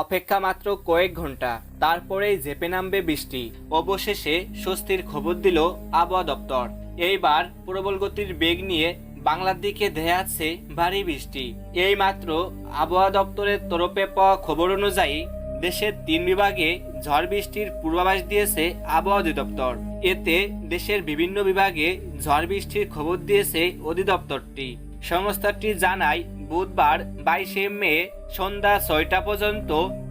অপেক্ষা মাত্র কয়েক ঘণ্টা তারপরেই ঝেপে নামবে বৃষ্টি। অবশেষে স্বস্তির খবর দিল আবহাওয়া দপ্তর। এইবার প্রবল গতির বেগ নিয়ে বাংলার দিকে ধেয়ে আছে ভারী বৃষ্টি। এই মাত্র আবহাওয়া দপ্তরের তরফে পাওয়া খবর অনুযায়ী দেশের তিন বিভাগে ঝড় বৃষ্টির পূর্বাভাস দিয়েছে আবহাওয়া অধিদপ্তর। এতে দেশের বিভিন্ন বিভাগে ঝড় বৃষ্টির খবর দিয়েছে অধিদপ্তরটি। সংস্থাটি জানায় বুধবার বাইশে মে সন্ধ্যা ছয়টা পর্যন্ত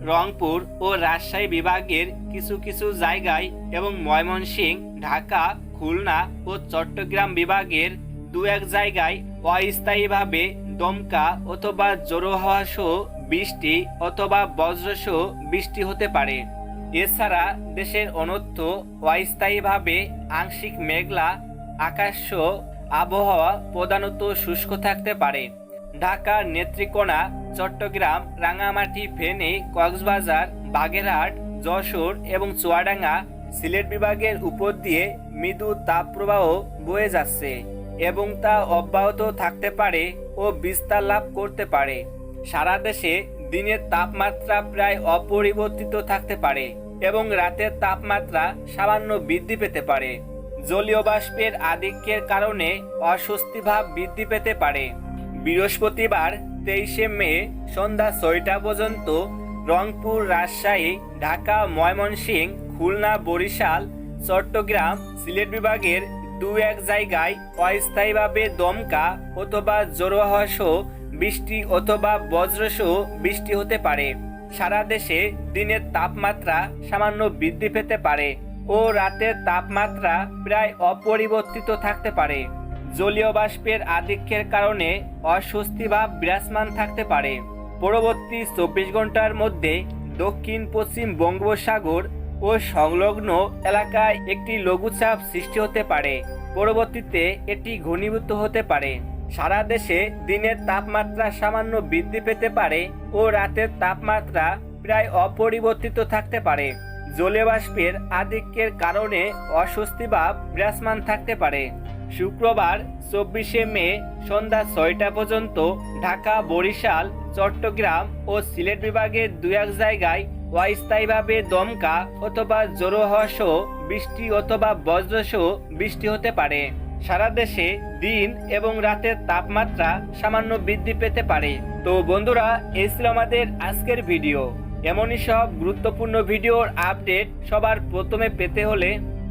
রংপুর ও রাজশাহী বিভাগের কিছু কিছু জায়গায় এবং ময়মনসিংহ, ঢাকা, খুলনা ও চট্টগ্রাম বিভাগের দু এক জায়গায় অস্থায়ীভাবে দমকা অথবা জোরো হাওয়া সহ বৃষ্টি অথবা বজ্রসহ বৃষ্টি হতে পারে। এছাড়া দেশের অনত্য অস্থায়ীভাবে আংশিক মেঘলা আকাশ আবহাওয়া প্রধানত শুষ্ক থাকতে পারে। ঢাকার নেত্রীকোনা, চট্টগ্রাম রাঙামাটি ফেনী, কক্সবাজার, বাগেরহাট, যশোর এবং চুয়াডাঙ্গা সিলেট বিভাগের উপর দিয়ে মৃদু তাপপ্রবাহ বয়ে যাচ্ছে এবং তা অব্যাহত থাকতে পারে ও বিস্তার লাভ করতে পারে। সারা দেশে দিনের তাপমাত্রা প্রায় অপরিবর্তিত থাকতে পারে এবং রাতের তাপমাত্রা সামান্য বৃদ্ধি পেতে পারে। জলীয় বাষ্পের আধিক্যের কারণে অস্বস্তিভাব বৃদ্ধি পেতে পারে। বৃহস্পতিবার তেইশে মে সন্ধ্যা ছয়টা পর্যন্ত রংপুর, রাজশাহী, ঢাকা, ময়মনসিংহ, খুলনা, বরিশাল, চট্টগ্রাম, সিলেট বিভাগের দু এক জায়গায় অস্থায়ীভাবে দমকা অথবা জোরো বৃষ্টি অথবা বজ্রসহ বৃষ্টি হতে পারে। সারা দেশে দিনের তাপমাত্রা সামান্য বৃদ্ধি পেতে পারে ও রাতের তাপমাত্রা প্রায় অপরিবর্তিত থাকতে পারে। জলীয় বাষ্পের আধিক্যের কারণে অস্বস্তি ভাব বিরাজমান থাকতে পারে। পরবর্তী চব্বিশ ঘণ্টার মধ্যে দক্ষিণ, পশ্চিম বঙ্গোপসাগর ও সংলগ্ন এলাকায় একটি লঘুচাপ সৃষ্টি হতে পারে। পরবর্তীতে এটি ঘনীভূত হতে পারে। সারা দেশে দিনের তাপমাত্রা সামান্য বৃদ্ধি পেতে পারে ও রাতের তাপমাত্রা প্রায় অপরিবর্তিত থাকতে পারে। জলীয় বাষ্পের আধিক্যের কারণে অস্বস্তি ভাব বিরাজমান থাকতে পারে। শুক্রবার, চব্বিশে মে, সন্ধ্যা ছয়টা পর্যন্ত ঢাকা, বরিশাল, চট্টগ্রাম ও সিলেট বিভাগের দু এক জায়গায় অস্থায়ীভাবে দমকা অথবা জোরো সহ বৃষ্টি অথবা বজ্রসহ বৃষ্টি হতে পারে। সারা দেশে দিন এবং রাতের তাপমাত্রা সামান্য বৃদ্ধি পেতে পারে। তো বন্ধুরা, এই ছিল আমাদের আজকের ভিডিও। এমনই সব গুরুত্বপূর্ণ ভিডিওর আপডেট সবার প্রথমে পেতে হলে